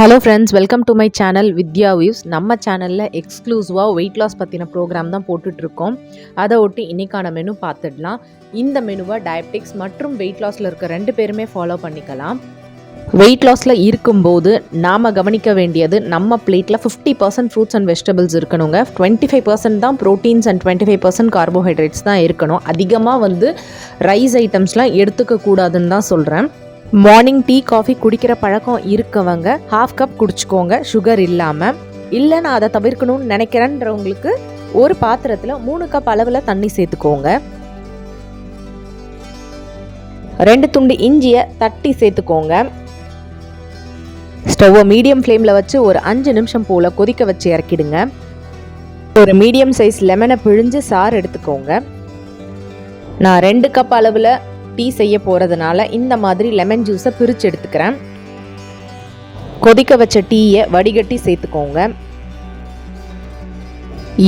Hello friends welcome to my channel Vidya views நம்ம சேனலில் எக்ஸ்க்ளூசிவாக வெயிட் லாஸ் பற்றின ப்ரோக்ராம் தான் போட்டுட்ருக்கோம் அதை ஒட்டி இன்றைக்கான மெனு பார்த்துடலாம். இந்த மெனுவை டயபெட்டிக்ஸ் மற்றும் வெயிட் லாஸில் இருக்க ரெண்டு பேருமே ஃபாலோ பண்ணிக்கலாம். வெயிட் லாஸில் இருக்கும்போது நாம் கவனிக்க வேண்டியது நம்ம பிளேட்டில் fifty percent fruits and vegetables இருக்கணுங்க. டுவெண்ட்டி ஃபைவ் பர்சன்ட் தான் proteins and twenty five percent carbohydrates தான் இருக்கணும். அதிகமாக வந்து ரைஸ் ஐட்டம்ஸ்லாம் எடுத்துக்கக்கூடாதுன்னு தான் சொல்கிறேன் மார்னிங் டீ காஃபி குடிக்கிற பழக்கம் இருக்கவங்க ஹாஃப் கப் குடிச்சுக்கோங்க சுகர் இல்லாமல் இல்லை நான் அதை தவிர்க்கணும்னு நினைக்கிறேன்றவங்களுக்கு ஒரு பாத்திரத்தில் மூணு கப் அளவில் தண்ணி சேர்த்துக்கோங்க. ரெண்டு துண்டு இஞ்சியை தட்டி சேர்த்துக்கோங்க. ஸ்டவ்வை மீடியம் ஃப்ளேமில் வச்சு ஒரு அஞ்சு நிமிஷம் போல் கொதிக்க வச்சு இறக்கிடுங்க. ஒரு மீடியம் சைஸ் லெமனை பிழிஞ்சு சாறு எடுத்துக்கோங்க. நான் ரெண்டு கப் அளவில் டீ செய்ய போகிறதுனால இந்த மாதிரி லெமன் ஜூஸை பிரித்து எடுத்துக்கிறேன். கொதிக்க வச்ச டீயை வடிகட்டி சேர்த்துக்கோங்க.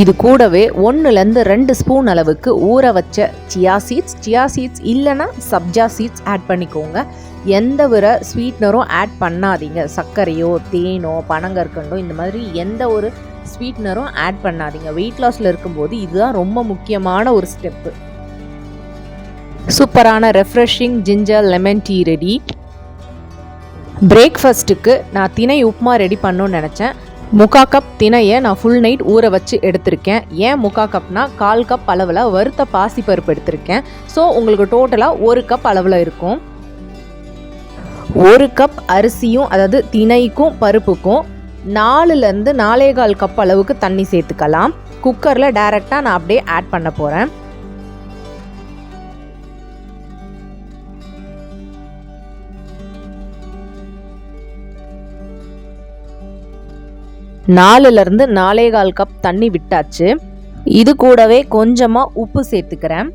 இது கூடவே ஒன்றுலேருந்து ரெண்டு ஸ்பூன் அளவுக்கு ஊற வச்ச சியா சீட்ஸ் சியா சீட்ஸ் இல்லைன்னா சப்ஜா சீட்ஸ் ஆட் பண்ணிக்கோங்க. எந்த வித ஸ்வீட்னரும் ஆட் பண்ணாதீங்க. சர்க்கரையோ தேனோ பனங்கற்கண்டோ இந்த மாதிரி எந்த ஒரு ஸ்வீட்னரும் ஆட் பண்ணாதீங்க. வெயிட் லாஸில் இருக்கும்போது இதுதான் ரொம்ப முக்கியமான ஒரு ஸ்டெப்பு சூப்பரான refreshing ginger lemon tea ready பிரேக்ஃபஸ்ட்டுக்கு நான் திணை உப்புமா ரெடி பண்ணணும்னு நினச்சேன். முக்கா கப் தினையை நான் ஃபுல் நைட் ஊற வச்சு எடுத்திருக்கேன். ஏன் முக்கா கப்னா கால் கப் அளவில் வறுத்த பாசிப்பருப்பு எடுத்திருக்கேன். ஸோ உங்களுக்கு டோட்டலாக ஒரு கப் அளவில் இருக்கும். ஒரு கப் அரிசியும் அதாவது திணைக்கும் பருப்புக்கும் நாலுலேருந்து நாலே கால் கப் அளவுக்கு தண்ணி சேர்த்துக்கலாம். குக்கரில் டைரெக்டாக நான் அப்படியே ஆட் பண்ண போகிறேன் நாலுலேருந்து நாலே கால் கப் தண்ணி விட்டாச்சு. இது கூடவே கொஞ்சமாக உப்பு சேர்த்துக்கிறேன்.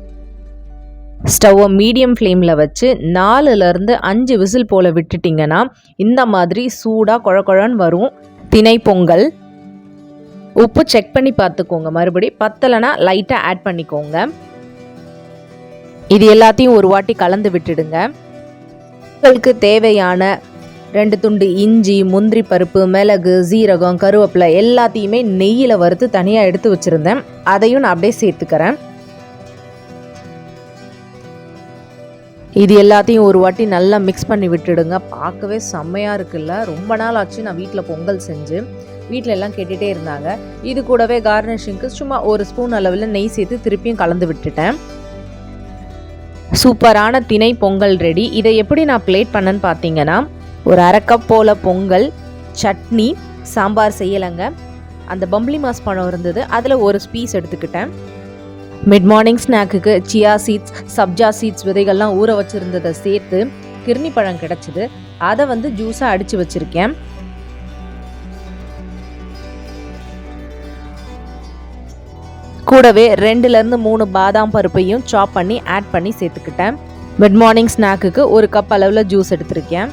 ஸ்டவ்வை மீடியம் ஃப்ளேமில் வச்சு நாலுலேருந்து அஞ்சு விசில் போல் விட்டுட்டிங்கன்னா இந்த மாதிரி சூடாக குழக்குழன்னு வரும். திணை பொங்கல். உப்பு செக் பண்ணி பார்த்துக்கோங்க. மறுபடி பத்தலைனா லைட்டாக ஆட் பண்ணிக்கோங்க. இது எல்லாத்தையும் ஒரு வாட்டி கலந்து விட்டுடுங்க. உங்களுக்கு தேவையான ரெண்டு துண்டு இஞ்சி முந்திரி பருப்பு மிளகு சீரகம் கருவேப்பிலை எல்லாத்தையுமே நெய்யில் வறுத்து தனியாக எடுத்து வச்சுருந்தேன். அதையும் நான் அப்படியே சேர்த்துக்கிறேன். இது எல்லாத்தையும் ஒரு வாட்டி நல்லா மிக்ஸ் பண்ணி விட்டுடுங்க. பார்க்கவே செம்மையாக இருக்குல்ல? ரொம்ப நாள் ஆச்சு நான் வீட்டில் பொங்கல் செஞ்சு. வீட்டில் எல்லாம் கேட்டுகிட்டே இருந்தாங்க. இது கூடவே கார்னிஷிங்க்கு சும்மா ஒரு ஸ்பூன் அளவில் நெய் சேர்த்து திருப்பியும் கலந்து விட்டுட்டேன். சூப்பரான திணை பொங்கல் ரெடி இதை எப்படி நான் பிளேட் பண்ணேன்னு பார்த்தீங்கன்னா ஒரு அரை போல் பொங்கல் சட்னி சாம்பார் செய்யலைங்க. அந்த பம்பளி மாஸ் பழம் இருந்தது. அதில் ஒரு ஸ்பீஸ் எடுத்துக்கிட்டேன். மிட் மார்னிங் ஸ்நாக்குக்கு சியா சீட்ஸ் சப்ஜா சீட்ஸ் விதைகள்லாம் ஊற வச்சுருந்ததை சேர்த்து கிர்னி பழம் கிடச்சிது. அதை வந்து ஜூஸாக அடித்து வச்சுருக்கேன். கூடவே ரெண்டுலேருந்து மூணு பாதாம் பருப்பையும் சாப் பண்ணி ஆட் பண்ணி சேர்த்துக்கிட்டேன். மிட் மார்னிங் ஸ்நாக்குக்கு ஒரு கப் அளவில் ஜூஸ் எடுத்திருக்கேன்.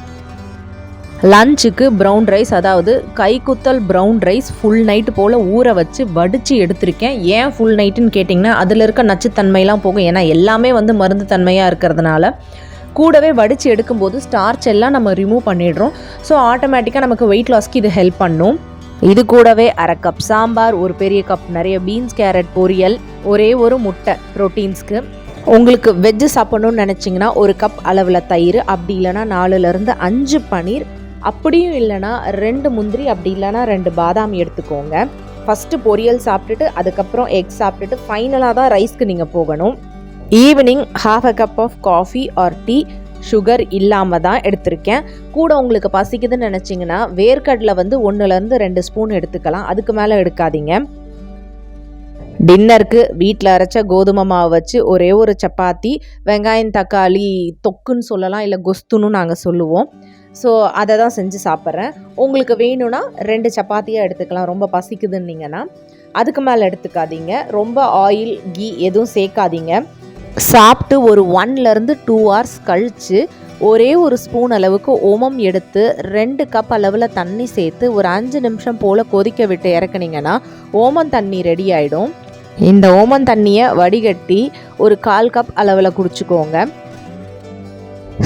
லஞ்சுக்கு ப்ரௌன் ரைஸ் அதாவது கைக்குத்தல் ப்ரௌன் ரைஸ் ஃபுல் நைட்டு போல் ஊற வச்சு வடித்து எடுத்திருக்கேன். ஏன் ஃபுல் நைட்டுன்னு கேட்டிங்கன்னா அதில் இருக்க நச்சுத்தன்மைலாம் போகும். ஏன்னா எல்லாமே வந்து மருந்து தன்மையாக இருக்கிறதுனால. கூடவே வடித்து எடுக்கும்போது ஸ்டார்ச் எல்லாம் நம்ம ரிமூவ் பண்ணிடுறோம். ஸோ ஆட்டோமேட்டிக்காக நமக்கு வெயிட் லாஸ்க்கு இது ஹெல்ப் பண்ணும். இது கூடவே அரை கப் சாம்பார் ஒரு பெரிய கப் நிறைய பீன்ஸ் கேரட் பொரியல் ஒரே ஒரு முட்டை ப்ரோட்டீன்ஸ்க்கு உங்களுக்கு வெஜ்ஜு சாப்பிடணும்னு நினச்சிங்கன்னா ஒரு கப் அளவில் தயிர் அப்படி இல்லைனா நாலுலேருந்து அஞ்சு பன்னீர் அப்படியும் இல்லைனா ரெண்டு முந்திரி அப்படி இல்லைனா ரெண்டு பாதாம் எடுத்துக்கோங்க. ஃபஸ்ட்டு பொரியல் சாப்பிட்டுட்டு அதுக்கப்புறம் எக் சாப்பிட்டுட்டு ஃபைனலாக தான் ரைஸ்க்கு நீங்கள் போகணும். Evening half a cup of coffee or tea sugar இல்லாமல் தான் எடுத்திருக்கேன். கூட உங்களுக்கு பசிக்குதுன்னு நினச்சிங்கன்னா வேர்க்கடலை வந்து ஒன்றுலேருந்து ரெண்டு ஸ்பூன் எடுத்துக்கலாம். அதுக்கு மேலே எடுக்காதீங்க. டின்னருக்கு வீட்டில் அரைச்ச கோதுமை மாவு வச்சு ஒரே ஒரு சப்பாத்தி வெங்காயம் தக்காளி தொக்குன்னு சொல்லலாம் இல்லை கொஸ்துன்னு நாங்கள் சொல்லுவோம். ஸோ அதை தான் செஞ்சு சாப்பிட்றேன். உங்களுக்கு வேணும்னா ரெண்டு சப்பாத்தியாக எடுத்துக்கலாம். ரொம்ப பசிக்குதுன்னீங்கன்னா. அதுக்கு மேலே எடுத்துக்காதீங்க. ரொம்ப ஆயில் கீ எதுவும் சேர்க்காதீங்க. சாப்பிட்டு ஒரு ஒன்லேருந்து டூ ஹவர்ஸ் கழித்து ஒரே ஒரு ஸ்பூன் அளவுக்கு ஓமம் எடுத்து ரெண்டு கப் அளவில் தண்ணி சேர்த்து ஒரு அஞ்சு நிமிஷம் போல் கொதிக்க விட்டு இறக்குனீங்கன்னா ஓமம் தண்ணி ரெடி ஆகிடும் இந்த ஓமன் தண்ணியை வடிகட்டி ஒரு கால் கப் அளவில் குடிச்சுக்கோங்க.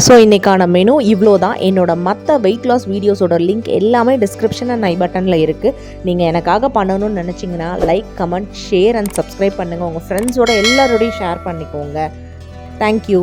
ஸோ இன்றைக்கான மெனு இவ்வளோ தான் என்னோட மற்ற வெயிட் லாஸ் வீடியோஸோட லிங்க் எல்லாமே டிஸ்கிரிப்ஷன் அண்ட் ஐ பட்டனில் இருக்குது நீங்கள் எனக்காக பண்ணணும்னு நினச்சிங்கன்னா like comment share and subscribe பண்ணுங்கள் உங்கள் ஃப்ரெண்ட்ஸோட எல்லாரோடையும் ஷேர் பண்ணிக்கோங்க. தேங்க்யூ